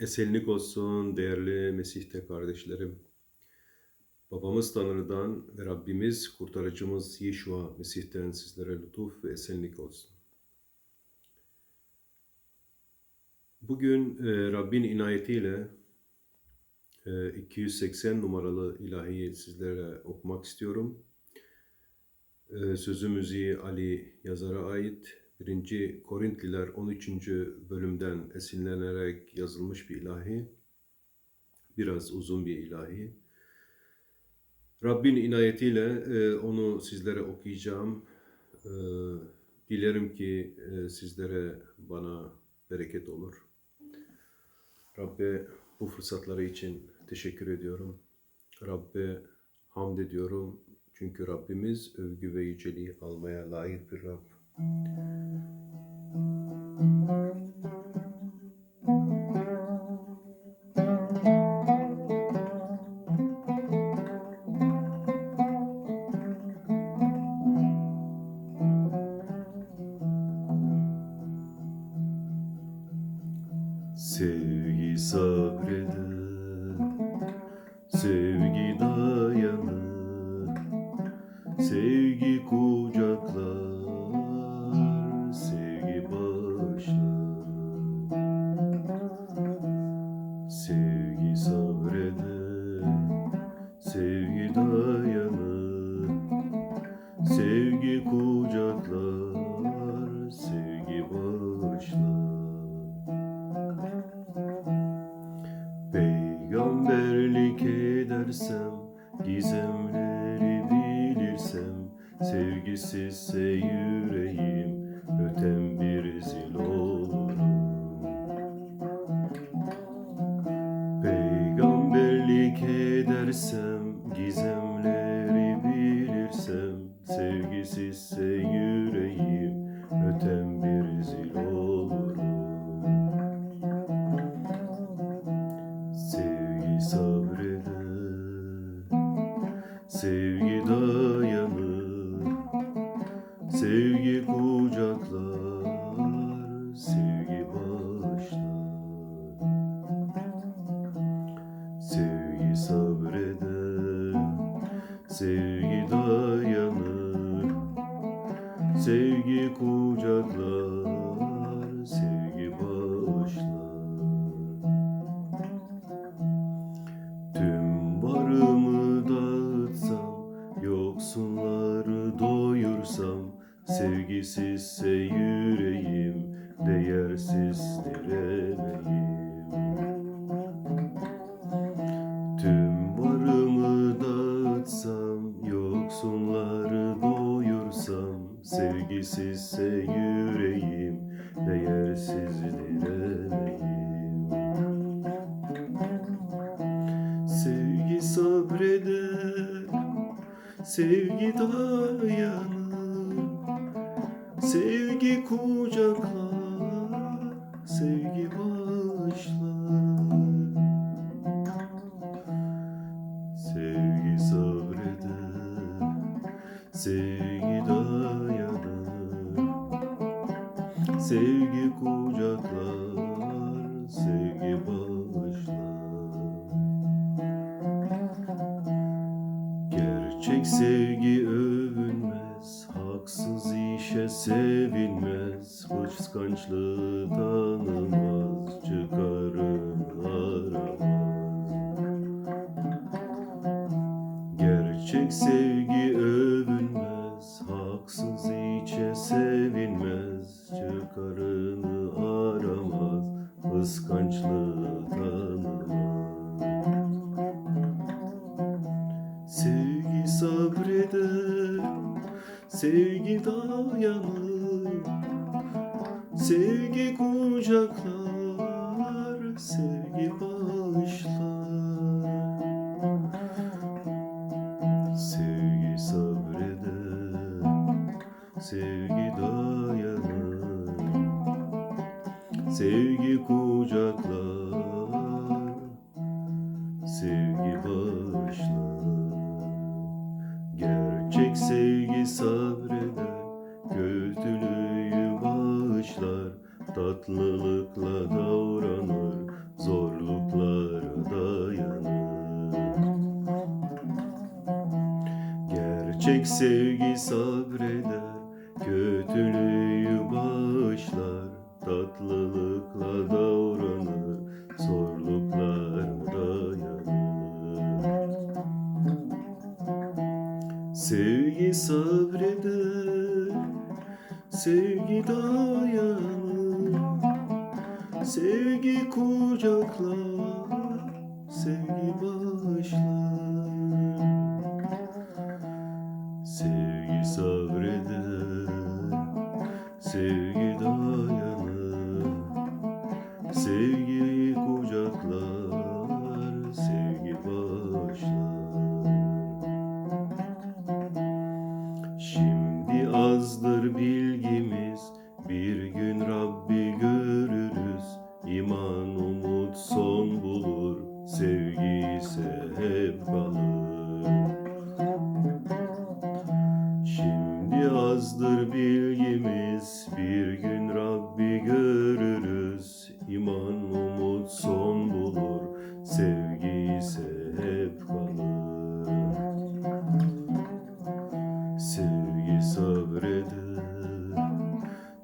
Esenlik olsun değerli Mesih'te kardeşlerim. Babamız Tanrı'dan ve Rabbimiz kurtarıcımız Yeshua Mesih'ten sizlere lütuf ve esenlik olsun. Bugün e, Rabbin inayetiyle e, 280 numaralı ilahiyi sizlere okumak istiyorum. E, sözü müziği Ali yazara ait 1. Korintliler 13. bölümden esinlenerek yazılmış bir ilahi. Biraz uzun bir ilahi. Rabbin inayetiyle e, onu sizlere okuyacağım. E, dilerim ki e, sizlere bana bereket olur. Rabbe bu fırsatları için teşekkür ediyorum. Rabbe hamd ediyorum. Çünkü Rabbimiz övgü ve yüceliği almaya layık bir Rab. Sevgi sabreder, sevgi edersem, gizemleri bilirsem, sevgisizse yüreğim, ötem bir zil olurum. Peygamberlik edersem, gizemleri bilirsem, sevgisizse sevgi dayanır, sevgi kucaklar, sevgi bağışlar. Tüm varımı dağıtsam, yoksulları doyursam, sevgisizse yüreğim, değersizdir emeğim. Tüm sevgisizse yüreğim, değersizdir emeğim. Sevgi sabreder, sevgi dayanır, sevgi kucaklar, sevgi bağışlar. Sevgi sabreder, sevgi sevgi kucaklar, sevgi bağışlar. Gerçek sevgi övünmez, haksız işe sevinmez, kıskançlığı tanımaz, çıkarını aramaz. Gerçek sevgi sabreder, sevgi dayanır, sevgi kucaklar, sevgi bağışlar. Sevgi sabreder, sevgi dayanır, sevgi tatlılıkla davranır, zorluklara dayanır. Gerçek sevgi sabreder, kötülüğü bağışlar, tatlılıkla davranır, zorluklara dayanır. Sevgi sabreder, sevgi dayanır, sevgi kucaklar, sevgi bağışlar. Sevgi sabreder, sevgi dayanır, sevgi kucaklar, sevgi bağışlar. Şimdi azdır bilgimiz, azdır bilgimiz, bir gün Rabbi görürüz. İman umut son bulur, sevgi ise hep kalır. Sevgi sabreder,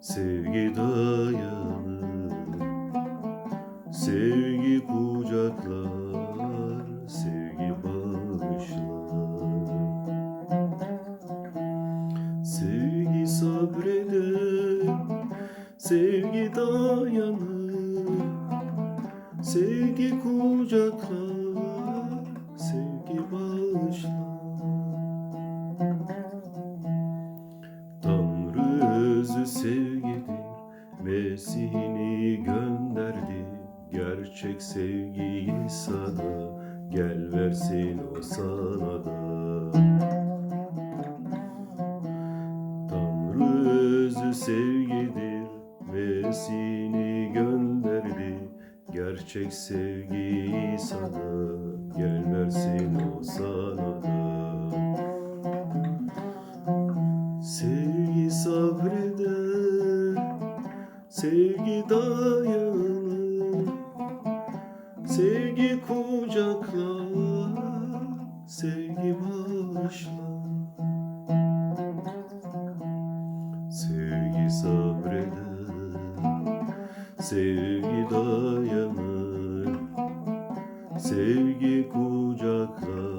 sevgi dayanır, sevgi Sevgi sabreder, sevgi dayanır, sevgi kucaklar, sevgi bağışlar. Tanrı özü sevgidir, Mesih'ini gönderdi. Gerçek sevgiyi sana, gel versin o sana da. Sevgidir, Mesih'ini gönderdi. Gerçek sevgiyi sana, gel versin o sana da. Sevgi sabreder, sevgi dayanır, sabreder, sevgi dayanır, sevgi kucaklar,